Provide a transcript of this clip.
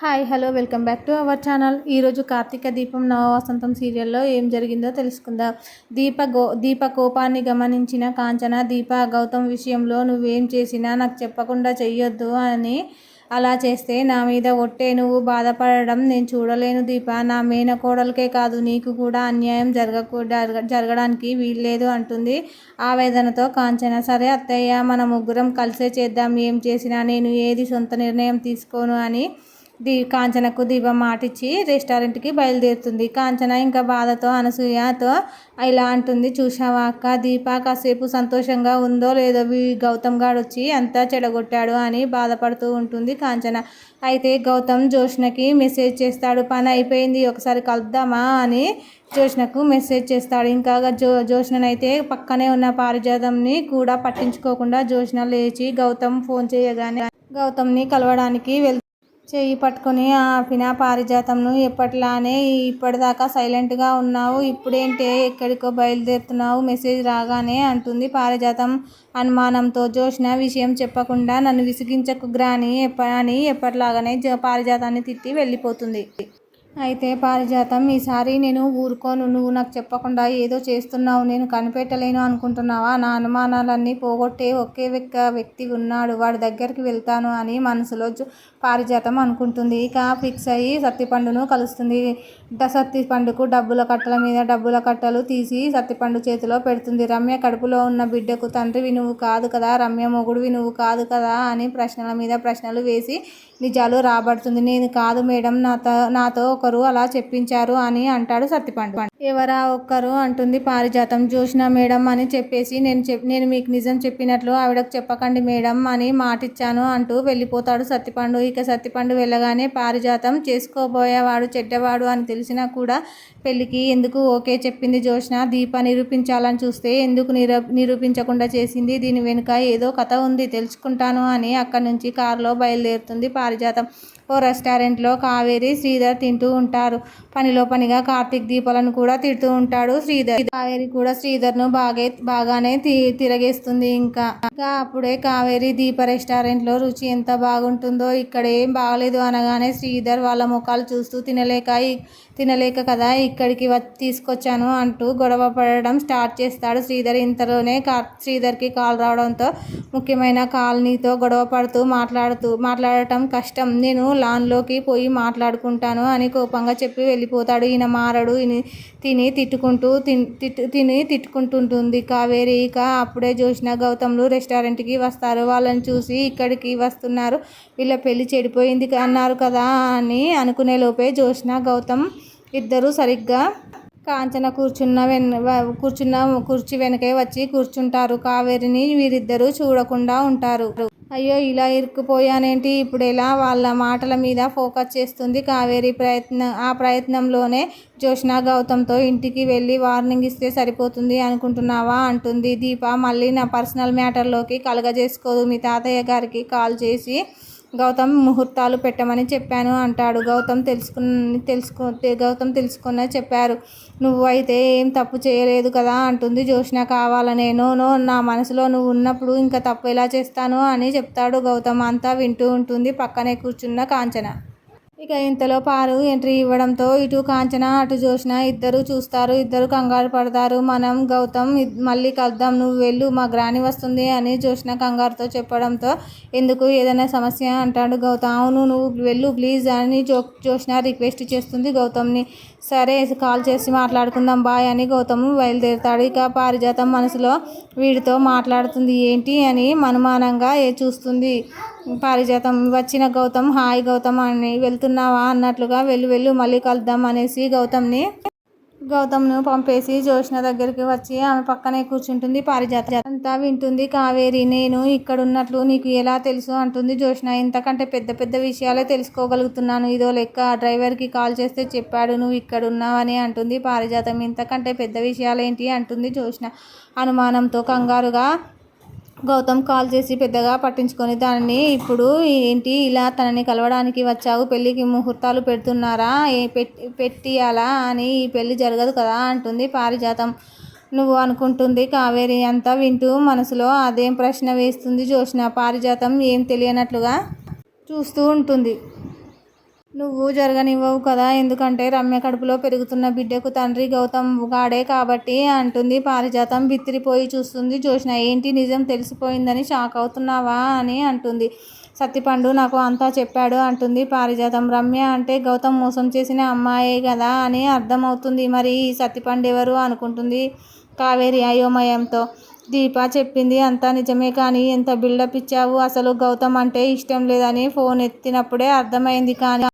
Hi hello welcome back to our channel. ఈరోజు కార్తీక దీపం నవవసంతం సీరియల్లో ఏం జరిగిందో తెలుసుకుందాం. దీప గో దీప కోపాన్ని గమనించిన కాంచన దీప గౌతమ్ విషయంలో నువ్వేం చేసినా నాకు చెప్పకుండా చెయ్యొద్దు అని అలా చేస్తే నా మీద ఒట్టే నువ్వు బాధపడడం నేను చూడలేను దీప. నా మేనకోడలకే కాదు నీకు కూడా అన్యాయం జరగకూ జరగ జరగడానికి వీల్లేదు అంటుంది ఆవేదనతో కాంచన. సరే అత్తయ్య మన ముగ్గురం కలిసే చేద్దాం ఏం చేసినా నేను ఏది సొంత నిర్ణయం తీసుకోను అని దీ కాంచనకు దీపం మాటిచ్చి రెస్టారెంట్కి బయలుదేరుతుంది. కాంచన ఇంకా బాధతో అనసూయతో ఇలా అంటుంది. చూసావా అక్క? దీప కాసేపు సంతోషంగా ఉందో లేదో గౌతమ్ గారు వచ్చి అంతా చెడగొట్టాడు అని బాధపడుతూ ఉంటుంది కాంచన. అయితే గౌతమ్ జోష్నకి మెసేజ్ చేస్తాడు. పని అయిపోయింది. ఒకసారి కలుద్దామా అని జోష్నకు మెసేజ్ చేస్తాడు. ఇంకా జో జోష్ననైతే పక్కనే ఉన్న పారిజాతంని కూడా పట్టించుకోకుండా జోష్న లేచి గౌతమ్ ఫోన్ చేయగానే గౌతమ్ని కలవడానికి వెళ్తా చెయ్యి పట్టుకొని ఆపిన పారిజాతంను ఎప్పట్లానే ఇప్పటిదాకా సైలెంట్గా ఉన్నావు. ఇప్పుడేంటే ఎక్కడికో బయలుదేరుతున్నావు. మెసేజ్ రాగానే అంటుంది పారిజాతం అనుమానంతో. జోష్న విషయం చెప్పకుండా నన్ను విసిగించకు గ్రాని ఎప్ప అని ఎప్పటిలాగానే పారిజాతాన్ని తిట్టి వెళ్ళిపోతుంది. అయితే పారిజాతం ఈసారి నేను ఊరుకోను నువ్వు నాకు చెప్పకుండా ఏదో చేస్తున్నావు నేను కనిపెట్టలేను అనుకుంటున్నావా? నా అనుమానాలన్నీ పోగొట్టే ఒకే వ్యక్తి ఉన్నాడు వాడి దగ్గరికి వెళ్తాను అని మనసులో పారిజాతం అనుకుంటుంది. ఇక ఫిక్స్ అయ్యి సత్తిపండును కలుస్తుంది. సత్తిపండుకు డబ్బుల కట్టల మీద డబ్బుల కట్టలు తీసి సత్తిపండు చేతిలో పెడుతుంది. రమ్య కడుపులో ఉన్న బిడ్డకు తండ్రివి నువ్వు కాదు కదా రమ్య మొగుడువి నువ్వు కాదు కదా అని ప్రశ్నల మీద ప్రశ్నలు వేసి నిజాలు రాబడుతుంది. నేను కాదు మేడం నాతో నాతో ఒకరు అలా చెప్పించారు అని అంటాడు సత్తిపండు. ఎవరా ఒక్కరు అంటుంది పారిజాతం. జోష్న మేడం అని చెప్పేసి నేను చెప్ నేను మీకు నిజం చెప్పినట్లు ఆవిడకు చెప్పకండి మేడం అని మాటిచ్చాను అంటూ వెళ్ళిపోతాడు సత్తిపండు. ఇక సత్తిపండు వెళ్ళగానే పారిజాతం చేసుకోబోయేవాడు చెడ్డవాడు అని తెలిసినా కూడా పెళ్ళికి ఎందుకు ఓకే చెప్పింది జోష్న? దీప నిరూపించాలని చూస్తే ఎందుకు నిరూ నిరూపించకుండా చేసింది? దీని వెనుక ఏదో కథ ఉంది తెలుసుకుంటాను అని అక్కడి నుంచి కారులో బయలుదేరుతుంది పారిజాతం. ఓ రెస్టారెంట్లో కావేరి శ్రీధర్ తింటూ ఉంటారు. పనిలో పనిగా కార్తీక్ దీపాలను కూడా తిడుతూ ఉంటాడు శ్రీధర్. కావేరి కూడా శ్రీధర్ను బాగే బాగానే తి తిరగేస్తుంది ఇంకా. ఇంకా అప్పుడే కావేరి దీప రెస్టారెంట్లో రుచి ఎంత బాగుంటుందో ఇక్కడ ఏం బాగలేదు అనగానే శ్రీధర్ వాళ్ళ ముఖాలు చూస్తూ తినలేక తినలేక కదా ఇక్కడికి తీసుకొచ్చాను అంటూ గొడవ పడడం స్టార్ట్ చేస్తాడు శ్రీధర్. ఇంతలోనే కా శ్రీధర్కి కాల్ రావడంతో ముఖ్యమైన కాలనీతో గొడవ పడుతూ మాట్లాడుతూ మాట్లాడటం కష్టం. నేను లాన్లోకి పోయి మాట్లాడుకుంటాను అని కోపంగా చెప్పి వెళ్ళిపోతాడు. ఈయన మారడు. తిని తిట్టుకుంటూ తిట్టు తిని తిట్టుకుంటుంటుంది. కావేరి ఇక అప్పుడే చూసిన గౌతమ్లు రెస్టారెంట్కి వస్తారు. వాళ్ళని చూసి ఇక్కడికి వస్తున్నారు. వీళ్ళ పెళ్ళి చెడిపోయింది అన్నారు కదా అని అనుకునే లోపే జోష్న గౌతమ్ ఇద్దరు సరిగ్గా కాంచన కూర్చున్న వెన్ కూర్చున్న కుర్చీ వెనకే వచ్చి కూర్చుంటారు. కావేరిని వీరిద్దరూ చూడకుండా ఉంటారు. అయ్యో ఇలా ఇరుక్కుపోయానేంటి? ఇప్పుడు ఎలా వాళ్ళ మాటల మీద ఫోకస్ చేస్తుంది కావేరి ప్రయత్నం ఆ ప్రయత్నంలోనే జోష్ణ గౌతమ్తో ఇంటికి వెళ్ళి వార్నింగ్ ఇస్తే సరిపోతుంది అనుకుంటున్నావా? అంటుంది దీప. మళ్ళీ నా పర్సనల్ మ్యాటర్లోకి కలగజేసుకోదు మీ తాతయ్య గారికి కాల్ చేసి గౌతమ్ ముహూర్తాలు పెట్టమని చెప్పాను అంటాడు. గౌతమ్ తెలుసుకుని తెలుసుకో గౌతమ్ తెలుసుకున్న చెప్పారు. నువ్వు అయితే ఏం తప్పు చేయలేదు కదా అంటుంది జోష్న. కావాలనే నో నో నా మనసులో నువ్వు ఉన్నప్పుడు ఇంకా తప్పు ఎలా చేస్తాను అని చెప్తాడు గౌతమ్. అంతా వింటూ ఉంటుంది పక్కనే కూర్చున్న కాంచన. ఇక ఇంతలో పారు ఎంట్రీ ఇవ్వడంతో ఇటు కాంచన అటు జోష్న ఇద్దరు చూస్తారు. ఇద్దరు కంగారు పడతారు. మనం గౌతమ్ మళ్ళీ కలుద్దాం. నువ్వు వెళ్ళు. మా గ్రాని వస్తుంది అని జోష్న కంగారుతో చెప్పడంతో ఎందుకు? ఏదైనా సమస్య అంటాడు గౌతమ్. అవును నువ్వు వెళ్ళు ప్లీజ్ అని జో జోష్న రిక్వెస్ట్ చేస్తుంది గౌతమ్ని. సరే కాల్ చేసి మాట్లాడుకుందాం బాయ్ అని గౌతమ్ బయలుదేరుతాడు. ఇక పారిజాతం మనసులో వీడితో మాట్లాడుతుంది. ఏంటి అని అనుమానంగా చూస్తుంది? పారిజాతం వచ్చిన గౌతమ్ హాయ్ గౌతమ్ అని వెళ్తున్నావా? అన్నట్లుగా వెళ్ళు వెళ్ళు మళ్ళీ కలుద్దాం అనేసి గౌతమ్ని గౌతమ్ను పంపేసి జోష్న దగ్గరికి వచ్చి ఆమె పక్కనే కూర్చుంటుంది పారిజాత అంతా వింటుంది. కావేరి నేను ఇక్కడ ఉన్నట్లు నీకు ఎలా తెలుసు? అంటుంది జోష్న. ఇంతకంటే పెద్ద పెద్ద విషయాలే తెలుసుకోగలుగుతున్నాను. ఇదో లెక్క డ్రైవర్కి కాల్ చేస్తే చెప్పాడు నువ్వు ఇక్కడ ఉన్నావని అంటుంది పారిజాతం. ఇంతకంటే పెద్ద విషయాలేంటి? అంటుంది జోష్న. అనుమానంతో కంగారుగా గౌతమ్ కాల్ చేసి పెద్దగా పట్టించుకొని దానిని ఇప్పుడు ఏంటి ఇలా తనని కలవడానికి వచ్చావు? పెళ్ళికి ముహూర్తాలు పెడుతున్నారా? పెట్టి పెట్టియాలా అని ఈ పెళ్ళి జరగదు కదా అంటుంది పారిజాతం. నువ్వు అనుకుంటుంది కావేరి అంతా వింటూ మనసులో అదేం ప్రశ్న వేస్తుంది జోష్న? పారిజాతం ఏం తెలియనట్లుగా చూస్తూ ఉంటుంది. నువ్వు జరగనివ్వవు కదా ఎందుకంటే రమ్య కడుపులో పెరుగుతున్న బిడ్డకు తండ్రి గౌతమ్ గాడే కాబట్టి అంటుంది. పారిజాతం బిత్తిరిపోయి చూస్తుంది జోష్న ఏంటి నిజం తెలిసిపోయిందని షాక్ అవుతున్నావా అని అంటుంది. సత్తిపండు నాకు అంతా చెప్పాడు అంటుంది పారిజాతం. రమ్య అంటే గౌతమ్ మోసం చేసిన అమ్మాయే కదా అని అర్థమవుతుంది. మరి ఈ సత్తిపండు ఎవరు అనుకుంటుంది కావేరి అయోమయంతో. దీప చెప్పింది అంతా నిజమే కానీ ఎంత బిల్డప్ ఇచ్చావు? అసలు గౌతమ్ అంటే ఇష్టం లేదని ఫోన్ ఎత్తినప్పుడే అర్థమైంది కానీ